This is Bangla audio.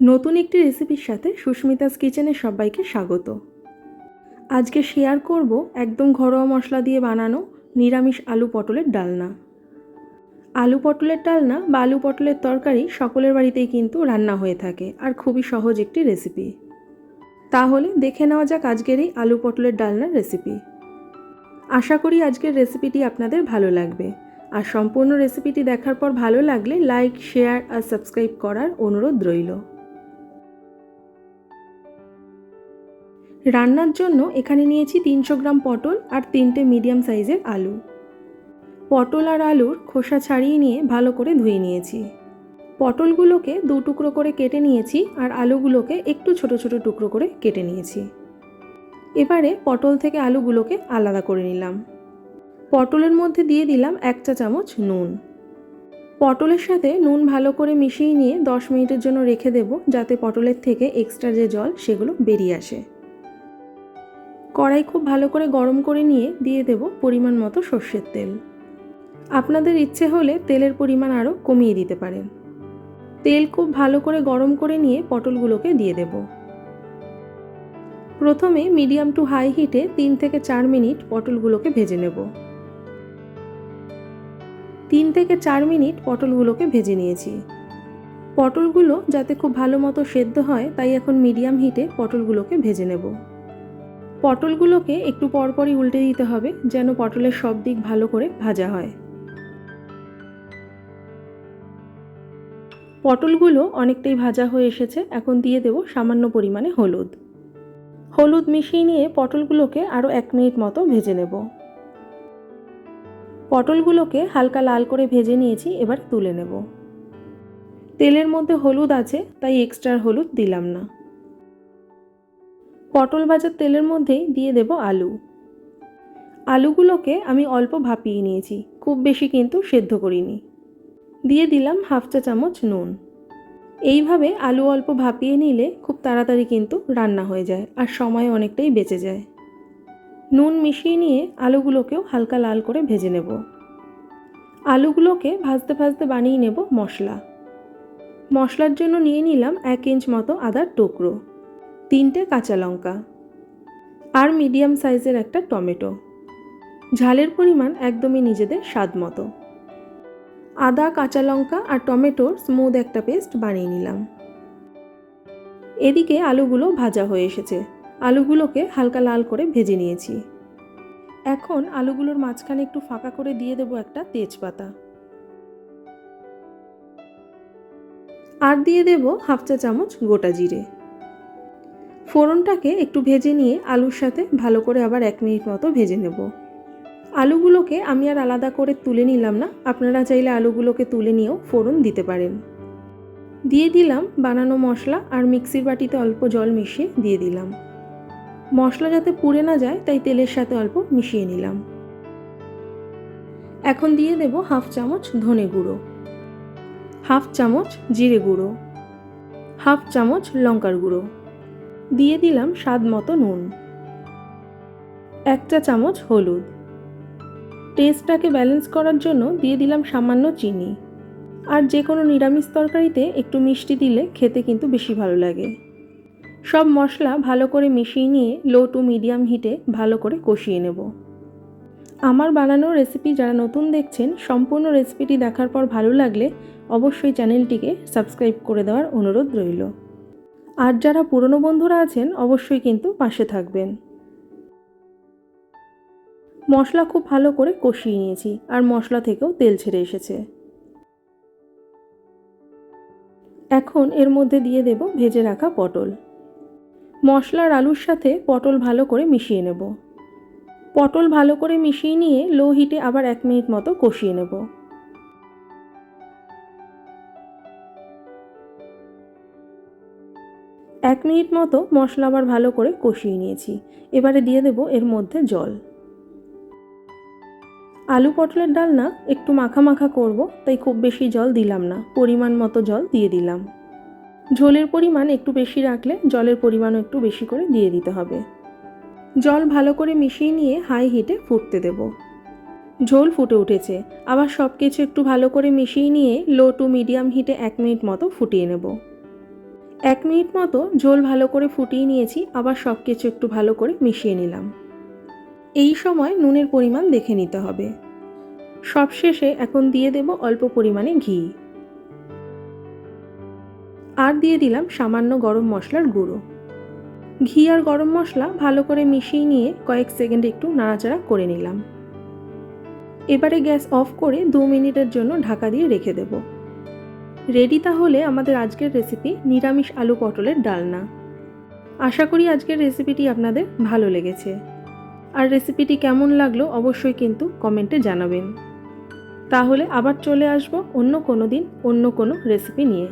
নতুন একটি রেসিপির সাথে সুস্মিতাস কিচেনে সবাইকে স্বাগত। আজকে শেয়ার করব একদম ঘরোয়া মশলা দিয়ে বানানো নিরামিষ আলু পটলের ডালনা। আলু পটলের ডালনা বা আলু পটলের তরকারি সকলের বাড়িতেই কিন্তু রান্না হয়ে থাকে আর খুবই সহজ একটি রেসিপি তাহলে দেখে নেওয়া যাক আজকের এই আলু পটলের ডালনার রেসিপি আশা করি আজকের রেসিপিটি আপনাদের ভালো লাগবে। আর সম্পূর্ণ রেসিপিটি দেখার পর ভালো লাগলে লাইক শেয়ার আর সাবস্ক্রাইব করার অনুরোধ রইল। রান্নার জন্য এখানে নিয়েছি তিনশো গ্রাম পটল আর তিনটে মিডিয়াম সাইজের আলু। পটল আর আলুর খোসা ছাড়িয়ে নিয়ে ভালো করে ধুয়ে নিয়েছি। পটলগুলোকে দু টুকরো করে কেটে নিয়েছি আর আলুগুলোকে একটু ছোট ছোট টুকরো করে কেটে নিয়েছি। এবারে পটল থেকে আলুগুলোকে আলাদা করে নিলাম। পটলের মধ্যে দিয়ে দিলাম এক চা চামচ নুন। পটলের সাথে নুন ভালো করে মিশিয়ে নিয়ে দশ মিনিটের জন্য রেখে দেব যাতে পটলের থেকে এক্সট্রা যে জল সেগুলো বেরিয়ে আসে। কড়াই খুব ভালো করে গরম করে নিয়ে দিয়ে দেব পরিমাণ মতো সর্ষের তেল। আপনাদের ইচ্ছে হলে তেলের পরিমাণ আরও কমিয়ে দিতে পারেন। তেল খুব ভালো করে গরম করে নিয়ে পটলগুলোকে দিয়ে দেব। প্রথমে মিডিয়াম টু হাই হিটে তিন থেকে চার মিনিট পটলগুলোকে ভেজে নেব। তিন থেকে চার মিনিট পটলগুলোকে ভেজে নিয়েছি। পটলগুলো যাতে খুব ভালো মতো সেদ্ধ হয়, তাই এখন মিডিয়াম হিটে পটলগুলোকে ভেজে নেব। পটলগুলোকে একটু পরপরই উল্টে দিতে হবে, যেন পটলের সব দিক ভালো করে ভাজা হয়। পটলগুলো অনেকটাই ভাজা হয়ে এসেছে, এখন দিয়ে দেব সামান্য পরিমাণে হলুদ। হলুদ মিশিয়ে নিয়ে পটলগুলোকে আরও এক মিনিট মতো ভেজে নেব। পটলগুলোকে হালকা লাল করে ভেজে নিয়েছি, এবার তুলে নেব। তেলের মধ্যে হলুদ আছে, তাই এক্সট্রা হলুদ দিলাম না। পটল ভাজার তেলের মধ্যেই দিয়ে দেব আলু। আলুগুলোকে আমি অল্প ভাপিয়ে নিয়েছি, খুব বেশি কিন্তু সেদ্ধ করিনি। দিয়ে দিলাম হাফ চা চামচ নুন। এইভাবে আলু অল্প ভাপিয়ে নিলে খুব তাড়াতাড়ি কিন্তু রান্না হয়ে যায় আর সময় অনেকটাই বেঁচে যায়। নুন মিশিয়ে নিয়ে আলুগুলোকেও হালকা লাল করে ভেজে নেব। আলুগুলোকে ভাজতে ভাজতে বানিয়ে নেব মশলা। মশলার জন্য নিয়ে নিলাম এক ইঞ্চ মতো আদার টুকরো। তিনটে কাঁচা লঙ্কা আর মিডিয়াম সাইজের একটা টমেটো। ঝালের পরিমাণ একদমই নিজেদের স্বাদ মতো। আদা, কাঁচা লঙ্কা আর টমেটোর স্মুথ একটা পেস্ট বানিয়ে নিলাম। এদিকে আলুগুলো ভাজা হয়ে এসেছে। আলুগুলোকে হালকা লাল করে ভেজে নিয়েছি। এখন আলুগুলোর মাঝখানে একটু ফাঁকা করে দিয়ে দেবো একটা তেজপাতা। আর দিয়ে দেব হাফ চা চামচ গোটা জিরে। ফোড়নটাকে একটু ভেজে নিয়ে আলুর সাথে ভালো করে আবার এক মিনিট মতো ভেজে নেব। আলুগুলোকে আমি আর আলাদা করে তুলে নিলাম না, আপনারা চাইলে আলুগুলোকে তুলে নিয়েও ফোড়ন দিতে পারেন। দিয়ে দিলাম বানানো মশলা আর মিক্সির বাটিতে অল্প জল মিশিয়ে দিয়ে দিলাম। মশলা যাতে পুড়ে না যায়, তাই তেলের সাথে অল্প মিশিয়ে নিলাম। এখন দিয়ে দেব হাফ চামচ ধনে গুঁড়ো, হাফ চামচ জিরে গুঁড়ো, হাফ চামচ লঙ্কার গুঁড়ো। দিয়ে দিলাম স্বাদ মতো নুন। এক চা চামচ হলুদ। টেস্টটাকে ব্যালেন্স করার জন্য দিয়ে দিলাম সামান্য চিনি। আর যে কোনো নিরামিষ তরকারিতে একটু মিষ্টি দিলে খেতে কিন্তু বেশি ভালো লাগে। সব মশলা ভালো করে মিশিয়ে নিয়ে লো টু মিডিয়াম হিটে ভালো করে কষিয়ে নেব। আমার বানানো রেসিপি যারা নতুন দেখছেন, সম্পূর্ণ রেসিপিটি দেখার পর ভালো লাগলে অবশ্যই চ্যানেলটিকে সাবস্ক্রাইব করে দেওয়ার অনুরোধ রইল। আর যারা পুরনো বন্ধুরা আছেন, অবশ্যই কিন্তু পাশে থাকবেন। মশলা খুব ভালো করে কষিয়ে নিয়েছি আর মশলা থেকেও তেল ছেড়ে এসেছে। এখন এর মধ্যে দিয়ে দেব ভেজে রাখা পটল। মশলার আলুর সাথে পটল ভালো করে মিশিয়ে নেব। পটল ভালো করে মিশিয়ে নিয়ে লো হিটে আবার এক মিনিট মতো কষিয়ে নেব। এক মিনিট মতো মশলা আবার ভালো করে কষিয়ে নিয়েছি। এবারে দিয়ে দেব এর মধ্যে জল। আলু পটলের ডাল না একটু মাখা মাখা করব, তাই খুব বেশি জল দিলাম না, পরিমাণ মতো জল দিয়ে দিলাম। ঝোলের পরিমাণ একটু বেশি রাখলে জলের পরিমাণও একটু বেশি করে দিয়ে দিতে হবে। জল ভালো করে মিশিয়ে নিয়ে হাই হিটে ফুটতে দেব। ঝোল ফুটে উঠেছে, আবার সব কিছু একটু ভালো করে মিশিয়ে নিয়ে লো টু মিডিয়াম হিটে এক মিনিট মতো ফুটিয়ে নেব। এক মিনিট মতো ঝোল ভালো করে ফুটিয়ে নিয়েছি, আবার সব কিছু একটু ভালো করে মিশিয়ে নিলাম। এই সময় নুনের পরিমাণ দেখে নিতে হবে। সবশেষে এখন দিয়ে দেব অল্প পরিমাণে ঘি। আর দিয়ে দিলাম সামান্য গরম মশলার গুঁড়ো। ঘি আর গরম মশলা ভালো করে মিশিয়ে নিয়ে কয়েক সেকেন্ড একটু নাড়াচাড়া করে নিলাম। এবারে গ্যাস অফ করে দু মিনিটের জন্য ঢাকা দিয়ে রেখে দেব। রেডি তাহলে আমাদের আজকের রেসিপি নিরামিষ আলু পটলের ডালনা। আশা করি আজকের রেসিপিটি আপনাদের ভালো লেগেছে। আর রেসিপিটি কেমন লাগল অবশ্যই কিন্তু কমেন্টে জানাবেন। তাহলে আবার চলে আসব অন্য কোনো দিন অন্য কোনো রেসিপি নিয়ে।